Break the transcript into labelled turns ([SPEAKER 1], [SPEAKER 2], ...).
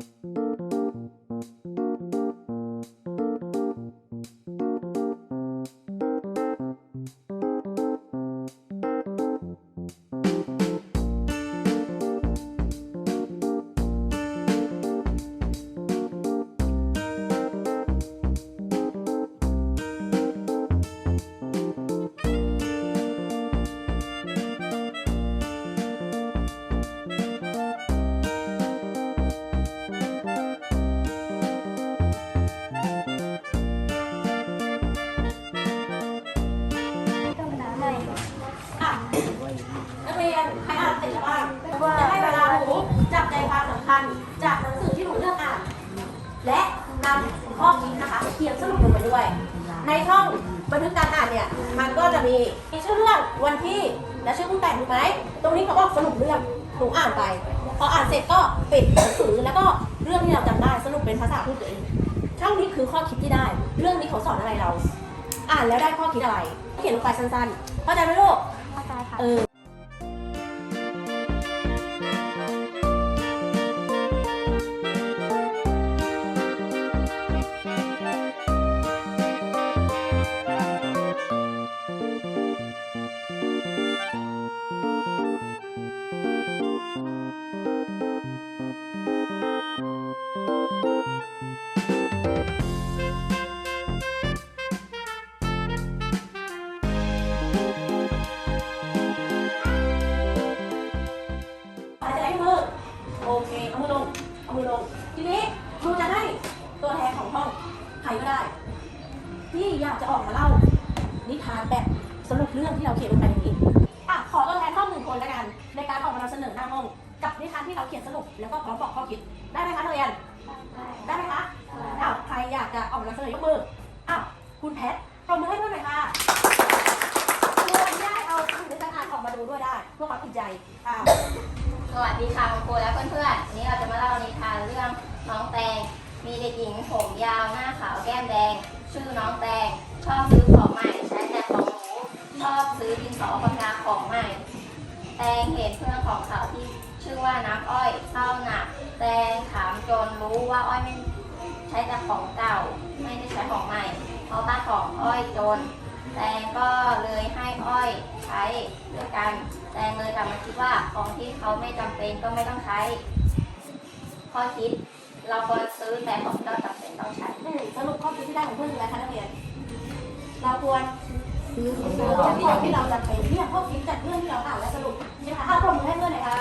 [SPEAKER 1] thank you นักเรียนใครอ่านเสร็จแล้วบ้างจะให้เวลาหนูจับใจความสำคัญ จากหนังสือที่หนูเลือกอ่าน และนำข้อคิดนะคะเขียนสรุปลงไปด้วย ในช่องบันทึกการอ่านเนี่ยมันก็จะมีชื่อเรื่องวันที่และชื่อผู้แต่งถูกไหมตรงนี้เขาบอกสรุปเรื่องหนูอ่านไป พออ่านเสร็จก็ปิดหนังสือแล้วก็เรื่องที่เราจำได้สรุปเป็นภาษาพูดตัวเองช่องนี้คือข้อคิดที่ได้ เรื่องนี้เขาสอนอะไรเรา อ่านแล้วได้ข้อคิดอะไร เขียนลงไปสั้นๆเข้าใจไหมลูก
[SPEAKER 2] เข้าใจค่ะ
[SPEAKER 1] เออ ได้ ที่อยากจะออกมาเล่า นิทานแบบสรุปเรื่องที่เราเขียนลงไปนนี้อะขอตัวแทนห้อหนึ่งคนแล้วกัน ในการออกมานำเสนอหน้าห้องกับนิทานที่เราเขียนสรุปแล้วก็พร้อมบอกข้อคิดได้ไหมคะนักเรียน ได้ไหมคะอ้าวใครอยากจะออกมานำเสนอยกมืออ้าวคุณแพทปรบมือให้เพื่อนหน่อยค่ะครูอนุญาตเอาหนังสืออ่านออกมาดูด้วยได้เพื่อความอุ่นใจอ่า
[SPEAKER 3] สวัสดีค่ะคุณครูและเพื่อนๆวันนี้เราจะมาเล่านิทานเรื่องน้องแตง มีเด็กหญิงผมยาวหน้าขาวแก้มแดง ชื่อน้องแตงชอบซื้อของใหม่ใช้แต่ของหนูชอบซื้อดินสอปากกาของใหม่ แตงเห็นเพื่อนของเขาที่ชื่อว่าน้ำอ้อยเศร้าหนัก แตงถามจนรู้ว่าอ้อยไม่ใช้แต่ของเก่า ไม่ได้ใช้ของใหม่เขาตาของอ้อยจน แตงก็เลยให้อ้อยใช้ด้วยกัน แตงเลยกลับมาคิดว่าของที่เขาไม่จำเป็นก็ไม่ต้องใช้ข้อคิด เราควรซื้อแต่ของที่เราจำเป็นต้องใช้
[SPEAKER 1] สรุปข้อคิดที่ได้ของเพื่อนคืออะไรคะนักเรียน เราควรซื้อของที่เราจำเป็นเนี่ยข้อคิดจากเพื่อนที่เราอ่านและสรุปใช่ไหมคะอะปรบมือให้เพื่อนหน่อยค่ะ